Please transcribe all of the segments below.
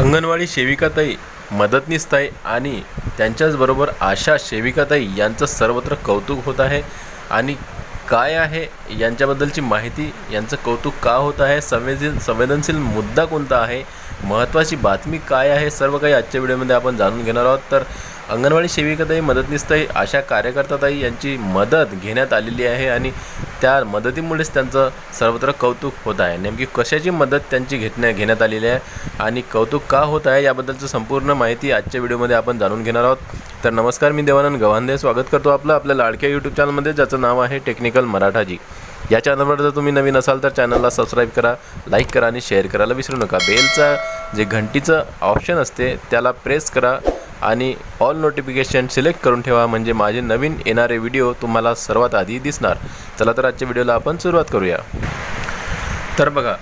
अंगणवाडी सेविकाताई मदतनीसताई आणि त्यांच्याचबरोबर आशा सेविकाताई यांचं सर्वत्र कौतुक होत आहे. आणि काय आहे यांच्याबद्दलची माहिती यांचं कौतुक का होत आहे? संवेदन संवेदनशील मुद्दा कोणता आहे? महत्त्वाची बातमी काय आहे? सर्व काही आजच्या व्हिडिओमध्ये आपण जाणून घेणार आहोत. तर अंगणवाडी सेविकाताई मदतनीसताई अशा कार्यकर्ताताई यांची मदत घेण्यात आलेली आहे आणि त्या मदतीमुळेच त्यांचं सर्वत्र कौतुक होत आहे. नेमकी कशाची मदत त्यांची घेतण्या घेण्यात आलेली आहे आणि कौतुक का होत आहे याबद्दलचं संपूर्ण माहिती आजच्या व्हिडिओमध्ये आपण जाणून घेणार आहोत. तर नमस्कार मी देवानंद गव्हांदे. स्वागत करतो आपलं आपल्या लाडक्या यूट्यूब चॅनलमध्ये ज्याचं नाव आहे टेक्निकल मराठाजी. या चॅनलवर जर तुम्ही नवीन असाल तर चॅनलला सबस्क्राईब करा लाईक करा आणि शेअर करायला विसरू नका. बेलचा जे घंटीचं ऑप्शन असते त्याला प्रेस करा. आणि ऑल नोटिफिकेशन सिलेक्ट करून ठेवा म्हणजे माझे नवीन येणारे व्हिडिओ तुम्हाला सर्वात आधी दिसणार. चला तर आजच्या व्हिडिओला आपण सुरुवात करूया. तर बघा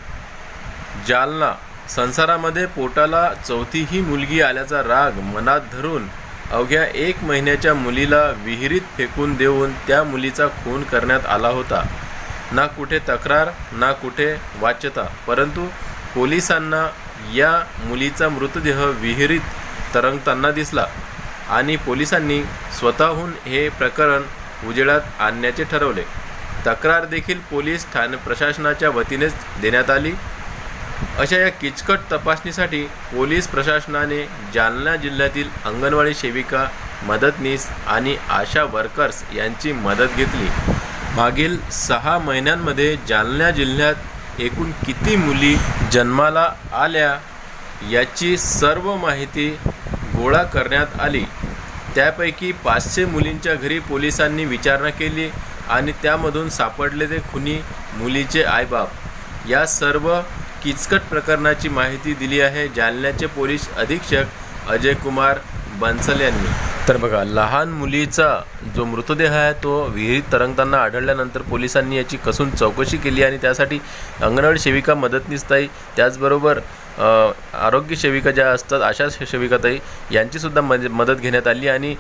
जालना संसारामध्ये पोटाला चौथीही मुलगी आल्याचा राग मनात धरून अवघ्या एक महिन्याच्या मुलीला विहिरीत फेकून देऊन त्या मुलीचा खून करण्यात आला होता. ना कुठे तक्रार ना कुठे वाच्यता परंतु पोलिसांना या मुलीचा मृतदेह विहिरीत तरंगताना दिसला आणि पोलिसांनी स्वतःहून हे प्रकरण उजेडात आणण्याचे ठरवले. तक्रार देखील पोलीस ठाणे प्रशासनाच्या वतीनेच देण्यात आली. अशा या किचकट तपासणीसाठी पोलीस प्रशासनाने जालना जिल्ह्यातील अंगणवाडी सेविका मदतनीस आणि आशा वर्कर्स यांची मदत घेतली. मागील सहा महिन्यांमध्ये जालना जिल्ह्यात एकूण किती मुली जन्माला आल्या याची सर्व माहिती गोळा करण्यात आली. त्यापैकी पाचशे मुलींच्या घरी पोलिसांनी विचारणा केली आणि त्यामधून सापडले ते खुनी मुलीचे आईबाप. या सर्व किचकट प्रकरणाची माहिती दिली आहे जालन्याचे पोलीस अधीक्षक अजय कुमार बन्सल यांनी. तर बघा लहान मुलीचा जो मृतदेह आहे तो विहिरीत तरंगताना आढळल्यानंतर पोलिसांनी याची कसून चौकशी केली आणि त्यासाठी अंगणवाडी सेविका मदतनीसताई त्याचबरोबर आरोग्य सेविका ज्या असतात अशा सेविकाताई यांचीसुद्धा मद मदत घेण्यात आली आणि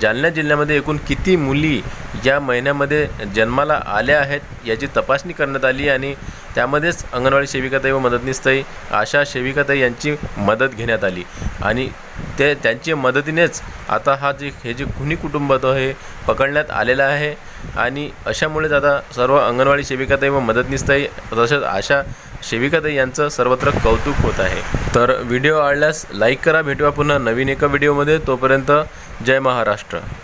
जालना जिल्ह्यामध्ये एकूण किती मुली या महिन्यामध्ये जन्माला आल्या आहेत याची तपासणी करण्यात आली आणि त्यामध्येच अंगणवाडी सेविकाताई व मदतनीसताई आशा सेविकाताई यांची मदत घेण्यात आली. आणि ते त्यांच्या मदतीनेच आता हा जे हे जे खुनी कुटुंब तो हे पकडण्यात आलेलं आहे. आणि अशामुळेच आता सर्व अंगणवाडी सेविकाताई व मदतनीसताई तसेच आशा सेविकाताई यांचं सर्वत्र कौतुक होत आहे. तर व्हिडिओ आवडल्यास लाईक करा. भेटूया पुन्हा नवीन एका व्हिडिओमध्ये. तोपर्यंत जय महाराष्ट्र.